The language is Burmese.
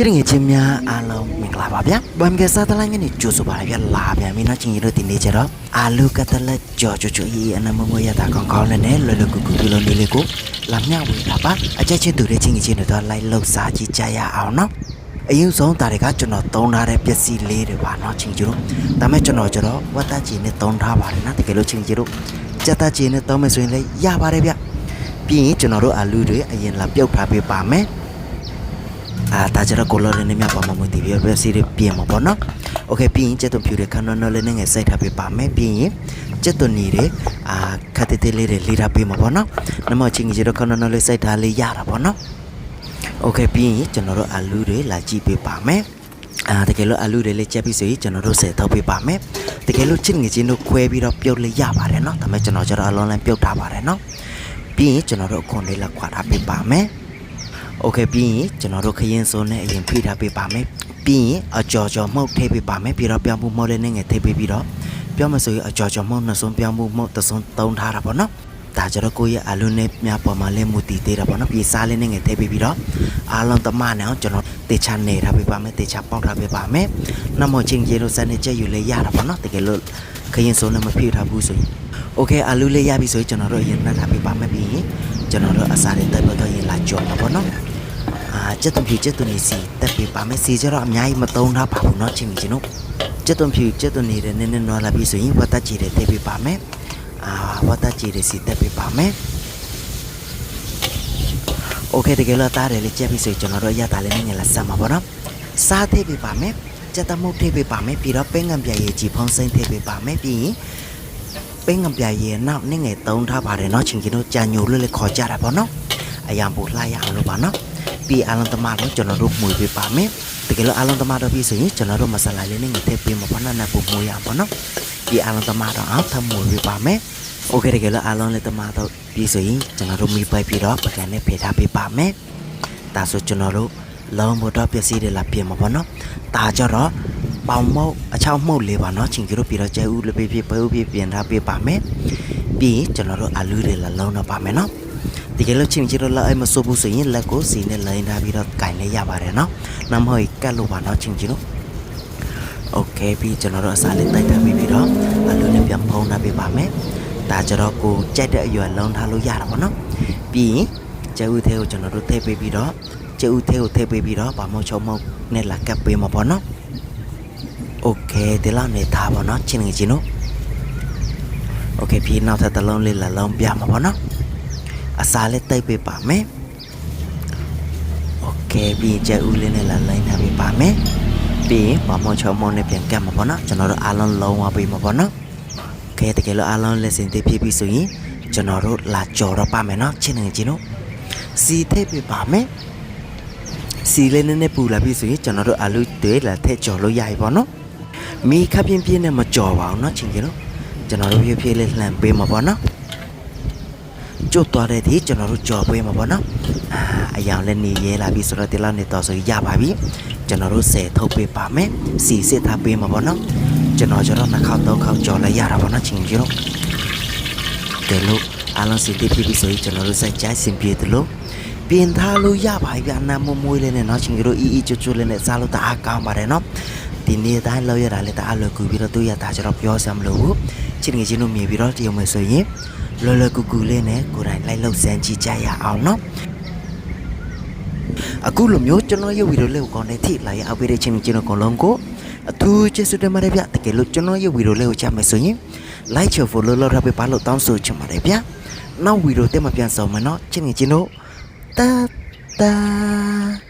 ချစ်ငယ်ချင်းများအားလုံးမင်္ဂလာပါဗျာဘမ်ကစားတလိုင်းကနေကြိုဆိုပါရဗျာလာပြန်ပြီနော်ချင်းရတို့ဒီနေ့ကျတော့အာလူကတလက်ကြော်ချိုချိုအေးအနမမရတာကောင်းကောင်းနဲ့လွယ်လွယ်ကူကူဒီလိုနေလေးကိုလာမျှဝေတာပါအချက်ချင်းတူတဲ့ချင်းချင်းတို့တော့လိုက်လောက်စားကြည့်ကြရအောင်နော်အရင်ဆုံးဒါတွေကကျွန်တော်သုံးထားတဲ့ပစ္စည်းလေးတွေပါနော်ချင်းကျတို့ဒါမဲ့ကျွန်တော်ကျတော့ဝတ်သားချီနဲ့သုံးထားပါတယ်နော်တကယ်လို့ချင်းကျတို့ကြက်သားချီနဲ့သုံးမယ်ဆိုရင်လည်းရပါတယ်ဗျပြီးရင်ကျွန်တော်တို့အာလူတွေအရင်လာပြုတ်ထားပေးပါမယ် အာဒါကြတော့ကိုလော်လည်းနေမြပါမမတီးပြီးပဲစီးရပြင်မှာပေါ့နော်โอเคပြီးရင်ကျက်သွန်ဖြူတဲ့ခဏနော်လည်းငယ်စိုက်ထားပေးပါမယ်ပြီးရင်ကျက်သွန်နေတယ်အာခတ်တဲလေးတွေလေးထားပေးမှာပေါ့နော်နမချင်းကြီးတော့ခဏနော်လေးစိုက်ထားလေးရတာပေါ့နော်โอเคပြီးရင်ကျွန်တော်တို့အာလူတွေလာကြည့်ပေးပါမယ်အာတကယ်လို့အာလူတွေလေးချက်ပြီးဆိုရင်ကျွန်တော်တို့ဆယ်ထုတ်ပေးပါမယ်တကယ်လို့ချစ်ငယ်ချင်းတို့ခွဲပြီးတော့ပြုတ်လေးရပါတယ်နော်ဒါပေမဲ့ကျွန်တော်ကျတော့အလုံးလန်းပြုတ်ထားပါတယ်နော်ပြီးရင်ကျွန်တော်တို့အခွန်လေးလာခွာထားပေးပါမယ် โอเคပြီးရင်ကျွန်တော်တို့ခရင်စုံနဲ့အရင်ဖိထားပေးပါမယ်ပြီးရင်အကြော်ကြော်မှုတ်ထည့်ပေးပါမယ်ပြီးတော့ပြောင်းမှုမှုလည်းနဲ့ငယ်ထည့်ပေးပြီးတော့ပြောမဆိုရင်အကြော်ကြော်မှုတ်နှစ်စုံပြောင်းမှုမှုတ်တစ်စုံသုံးထားတာပေါ့နော်ဒါကြတော့ကိုယ့်ရဲ့အလုံးနဲ့မြပေါ်မှာလဲမူတည်သေးတာပေါ့နော်ပြီးစားလေးနဲ့ငယ်ထည့်ပေးပြီးတော့အားလုံးတမနဲ့အောင်ကျွန်တော်တေချာနေထားပေးပါမယ်တေချာပေါက်ထားပေးပါမယ်နောက်မှချင်းကြီးလို့စနေချက်ယူလဲရတာပေါ့နော်တကယ်လို့ခရင်စုံနဲ့မဖိထားဘူးဆိုရင်โอเคအလူလေးရပြီဆိုရင်ကျွန်တော်တို့အရင်နှက်ထားပေးပါမယ်ပြီးရင် ကျွန်တော်တို့အစားတွေတက်ပြီးတော့ရင်လာကြော်မှာပေါ့နော် အာကျက်သွန်ဖြူကျက်သွန်နေစီတက်ပေးပါမယ်စီကျတော့အများကြီးမသုံးထားပါဘူးเนาะချင်းချင်းတို့ကျက်သွန်ဖြူကျက်သွန်နေတဲ့နည်းနည်းနွားလာပြီဆိုရင်ဝတ်တက်ကြည်တွေတက်ပေးပါမယ်အာဝတ်တက်ကြည်တွေစီတက်ပေးပါမယ်โอเคတကယ်လို့တားတယ်လေကျက်ပြီဆိုရင်ကျွန်တော်တို့ရတာလေးနည်းငယ်လာဆက်မှာပေါ့နော်စားထည့်ပေးပါမယ်ကျက်တမှုတ်ထည့်ပေးပါမယ်ပြီးတော့ပင်းငံပြရေကြီးဖုံးစိမ့်ထည့်ပေးပါမယ်ပြီးရင် ပင်းငံပြရေနောက်နည်းငယ်သုံးထားပါတယ်เนาะချင်းချင်းတို့ကြာညိုလို့လေခေါ်ကြတာပေါ့နော်အရာပို့လှရအောင်လို့ပါနော် ပြီးအလုံးသမားတော့ကျွန်တော်တို့မှုပေးပါမယ်တကယ်လို့အလုံးသမားတော့ပြီးဆိုရင်ကျွန်တော်တို့မဆလာလေးနဲ့ငထည့်ပေးမှာပေါ့နော်နဲ့ပုံမှုရအောင်ပေါ့နော်ပြီးအလုံးသမားတော့အောင်ထမှုပေးပါမယ်โอเคတကယ်လို့အလုံးလေးသမားတော့ပြီးဆိုရင်ကျွန်တော်တို့မိပိုက်ပြီးတော့ပကံနဲ့ဖေထားပေးပါမယ်ဒါဆိုကျွန်တော်တို့လုံးမတော့ပစ္စည်းတွေလာပြင်မှာပေါ့နော်ဒါကြတော့ ပေါင်မုတ်အချောင်းမှုတ်လေးပါနော်ချင်းကြီးတို့ပြီးတော့ကျဲဦးလေးပြပြပွဲဦးပြပြင်ထားပေးပါမယ်ပြီးရင်ကျွန်တော်တို့အလူတွေလာလုံးတော့ပါမယ်နော်တကယ်လို့ချင်းချီတော့လက်အိမ်မစိုးဘူးဆိုရင်လက်ကိုစီနဲ့လိုင်းထားပြီးတော့ကင်လေးရပါတယ်နော်။နမဟိုကတ်လို့ပါနော်ချင်းချီတို့။ Okay ပြီးကျွန်တော်တို့အစားလေးတိုက်ထားပြီးပြီးတော့အလုံးနဲ့ပြန်ဖုံးထားပေးပါမယ်။ဒါကြတော့ကိုကြိုက်တဲ့အရွယ်လုံးထားလို့ရတာပေါ့နော်။ပြီးရင်ကျဲဦးသေးကိုကျွန်တော်တို့ထည့်ပေးပြီးတော့ကျဲဦးသေးကိုထည့်ပေးပြီးတော့ဗာမောချုံမောက်နဲ့လာကပ်ပေးမှာပေါ့နော်။ Okay ဒီလောက်နေသားပေါ့နော်ချင်းချင်းတို့။ Okay ပြီးနောက်ထပ်တစ်လုံးလေးလာလုံးပြမှာပေါ့နော်။ အစာလေးတိတ်ပေးပါမယ်။โอเคပြီးရင်ကျက်ဦးလေးနဲ့လာလိုင်းထားပေးပါမယ်။ပြီးရင်မမောချောမောနဲ့ပြန်ကတ်မှာပေါ့နော်။ကျွန်တော်တို့အားလုံးလုံးဝပေးမှာပေါ့နော်။ကဲတကယ်လို့အားလုံးလက်စင်သေးဖြစ်ပြီဆိုရင်ကျွန်တော်တို့လာကြော်တော့ပါမယ်နော်။ချင်းနေချင်းတို့စီထိပ်ပေးပါမယ်။စီလေးနည်းနည်းပူလာပြီဆိုရင်ကျွန်တော်တို့အာလူတွေလာထည့်ကြော်လို့ရပြီပေါ့နော်။ မီခပ်ပြင်းပြင်းနဲ့မကြော်ပါဘူးနော်ချင်းချင်းတို့ကျွန်တော်တို့ဖြည်းဖြည်းလေးလှန်ပေးမှာပေါ့နော်။ကျွတ်သွားတဲ့ဒီကျွန်တော်တို့ကြော်ပွဲမှာပေါ့နော်အာအယောင်လည်းနေရဲလာပြီဆိုတော့ဒီလောက်နေတော့ဆိုရပါပြီကျွန်တော်တို့ဆယ်ထုတ်ပေးပါမယ်စီစစ်ထားပေးမှာပေါ့နော်ကျွန်တော်ကျတော့နှစ်ခေါက်သုံးခေါက်ကြော်လိုက်ရတာပေါ့နော်ချင်းကြီးတို့ကဲလို့အားလုံးစီတိဖြစ်ပြီဆိုရင်ကျွန်တော်တို့စိုက်ကြိုက်စင်ပြေတယ်လို့ပြင်ထားလို့ရပါပြီအနာမမွေးလေးနဲ့နော်ချင်းကြီးတို့အီအီကျွတ်ကျွတ်လေးနဲ့စားလို့တအားကောင်းပါတယ်နော် ဒီနေ့တိုင်းလောက်ရတာလေတအားလွယ်ကူပြီးတော့သူရတာကျတော့ပြောစမ်းမလို့ဘူးချင်းငယ်ချင်းတို့မြင်ပြီးတော့တရုံမယ်ဆိုရင်လော်လော်ကူကူလေးနဲ့ကိုယ်တိုင်လိုက်လှုပ်စမ်းကြည့်ကြရအောင်နော်အခုလိုမျိုးကျွန်တော်ရဲ့ဗီဒီယိုလေးကိုကောင်းတဲ့ထိလာရအောင်ပေးတဲ့ချင်းချင်းတို့အကုန်လုံးကိုအထူးကျေးဇူးတင်ပါတယ်ဗျတကယ်လို့ကျွန်တော်ရဲ့ဗီဒီယိုလေးကိုချမ်းမယ်ဆိုရင် like ချ follow လုပ်ထားပေးပါလို့တောင်းဆိုချင်ပါတယ်ဗျနောက်ဗီဒီယိုတက်မှပြန်ဆောင်မယ်နော်ချင်းချင်းတို့တာတာ